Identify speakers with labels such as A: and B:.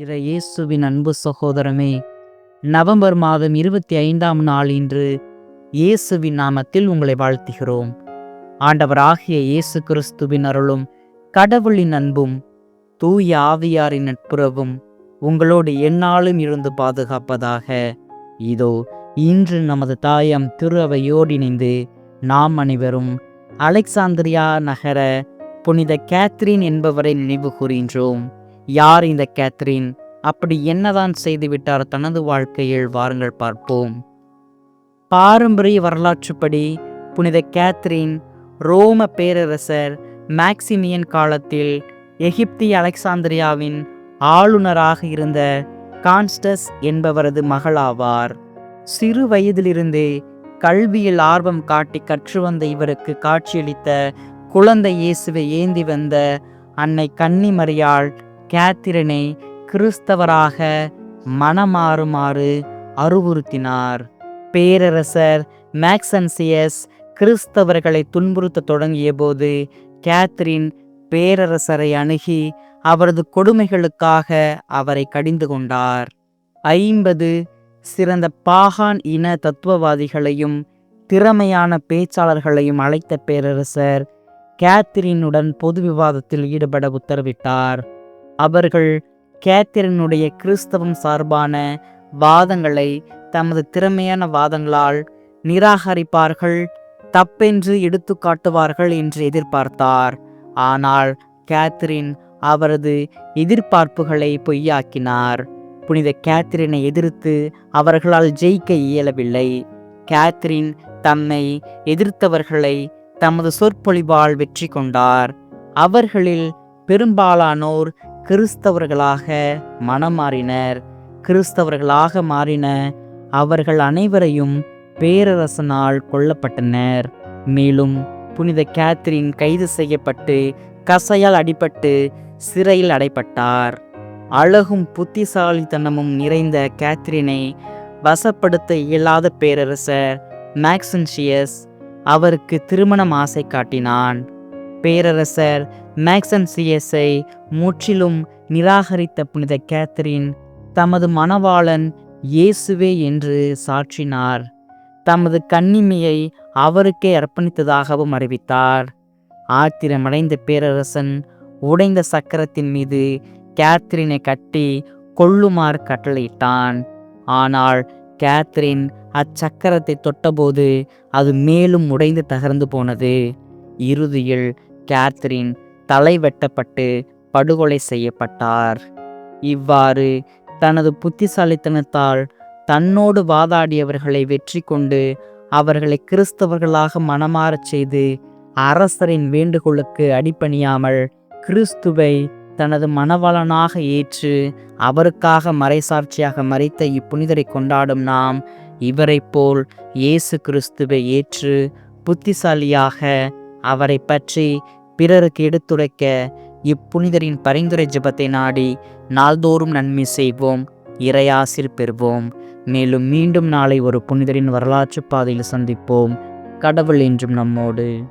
A: இறை இயேசுவின் அன்பு சகோதரமே நவம்பர் மாதம் இருபத்தி ஐந்தாம் நாள் இன்று இயேசுவின் நாமத்தில் உங்களை வாழ்த்துகிறோம். ஆண்டவராகிய இயேசு கிறிஸ்துவின் அருளும் கடவுளின் அன்பும் தூய ஆவியாரின் நட்புறவும் உங்களோடு எந்நாளும் இருந்து பாதுகாப்பதாக. இதோ இன்று நமது தாயம் திருவையோடு இணைந்து நாம் அனைவரும் அலெக்சாந்திரியா நகர புனித கேத்ரின் என்பவரை நினைவு கூறுகின்றோம். யார் இந்த கேத்ரின்? அப்படி என்னதான் செய்துவிட்டார் தனது வாழ்க்கையில்? வாருங்கள் பார்ப்போம். பாரம்பரிய வரலாற்றுப்படி புனித கேத்ரின் ரோம பேரரசர் மேக்சிமியன் காலத்தில் எகிப்திய அலெக்சாந்திரியாவின் ஆளுநராக இருந்த கான்ஸ்டஸ் என்பவரது மகளாவார். சிறு வயதிலிருந்தே கல்வியில் ஆர்வம் காட்டி கற்று வந்த இவருக்கு காட்சியளித்த குழந்தை இயேசுவை ஏந்தி வந்த அன்னை கன்னிமரியாள் கேத்திரினை கிறிஸ்தவராக மனமாறுமாறு அறிவுறுத்தினார் பேரரசர் மேக்சன்சியஸ் கிறிஸ்தவர்களை துன்புறுத்த தொடங்கிய போது கேத்ரின் பேரரசரை அணுகி அவரது கொடுமைகளுக்காக அவரை கடிந்து கொண்டார். ஐம்பது சிறந்த பாகான் இன தத்துவவாதிகளையும் திறமையான பேச்சாளர்களையும் அழைத்த பேரரசர் கேத்ரினுடன் பொது விவாதத்தில் ஈடுபட உத்தரவிட்டார். அவர்கள் கேத்திரனுடைய கிறிஸ்தவம் சார்பான வாதங்களை தமது திறமையான வாதங்களால் நிராகரிப்பார்கள் தப்பென்று எடுத்து காட்டுவார்கள் என்று எதிர்பார்த்தார். ஆனால் கேத்ரின் அவரது எதிர்பார்ப்புகளை பொய்யாக்கினார். புனித கேத்ரினை எதிர்த்து அவர்களால் ஜெயிக்க இயலவில்லை. கேத்ரின் தம்மை எதிர்த்தவர்களை தமது சொற்பொழிவால் வெற்றி கொண்டார். அவர்களில் பெரும்பாலானோர் கிறிஸ்தவர்களாக மனம் மாறினர் கிறிஸ்தவர்களாக மாறின அவர்கள் அனைவரையும் பேரரசனால் கொல்லப்பட்டனர். மேலும் புனித கேத்ரின் கைது செய்யப்பட்டு கசையால் அடிபட்டு சிறையில் அடைப்பட்டார். அழகும் புத்திசாலித்தனமும் நிறைந்த கேத்ரினை வசப்படுத்த இயலாத பேரரசர் மேக்சன்ஷியஸ் அவருக்கு திருமணம் ஆசை காட்டினான். பேரரசர் மேக்சன்சியஸை முற்றிலும் நிராகரித்த புனித கேத்தரின் தமது மணவாளன் இயேசுவே என்று சாற்றினார் தமது கண்ணிமையை அவருக்கே அர்ப்பணித்ததாகவும் அறிவித்தார். ஆத்திரமடைந்த பேரரசன் உடைந்த சக்கரத்தின் மீது கேத்ரினை கட்டி கொள்ளுமாறு கட்டளையிட்டான். ஆனால் கேத்ரின் அச்சக்கரத்தை தொட்டபோது அது மேலும் உடைந்து தகர்ந்து போனது. இறுதியில் கேத்ரின் தலை வெட்டப்பட்டு படுகொலை செய்யப்பட்டார். இவ்வாறு தனது புத்திசாலித்தனத்தால் தன்னோடு வாதாடியவர்களை வெற்றி கொண்டு அவர்களை கிறிஸ்தவர்களாக மனமாறச் செய்து அரசரின் வேண்டுகோளுக்கு அடிப்பணியாமல் கிறிஸ்துவை தனது மணவளனாக ஏற்று அவருக்காக மறைசாட்சியாக மறைத்த இப்புனிதரை கொண்டாடும் நாம் இவரை போல் இயேசு கிறிஸ்துவை ஏற்று புத்திசாலியாக அவரை பற்றி பிறருக்கு எடுத்துரைக்க இப்புனிதரின் பரிந்துரை ஜபத்தை நாடி நாள்தோறும் நன்மை செய்வோம் இறையாசிர் பெறுவோம். மேலும் மீண்டும் நாளை ஒரு புனிதரின் வரலாற்று பாதையில் சந்திப்போம். கடவுள் என்றும் நம்மோடு.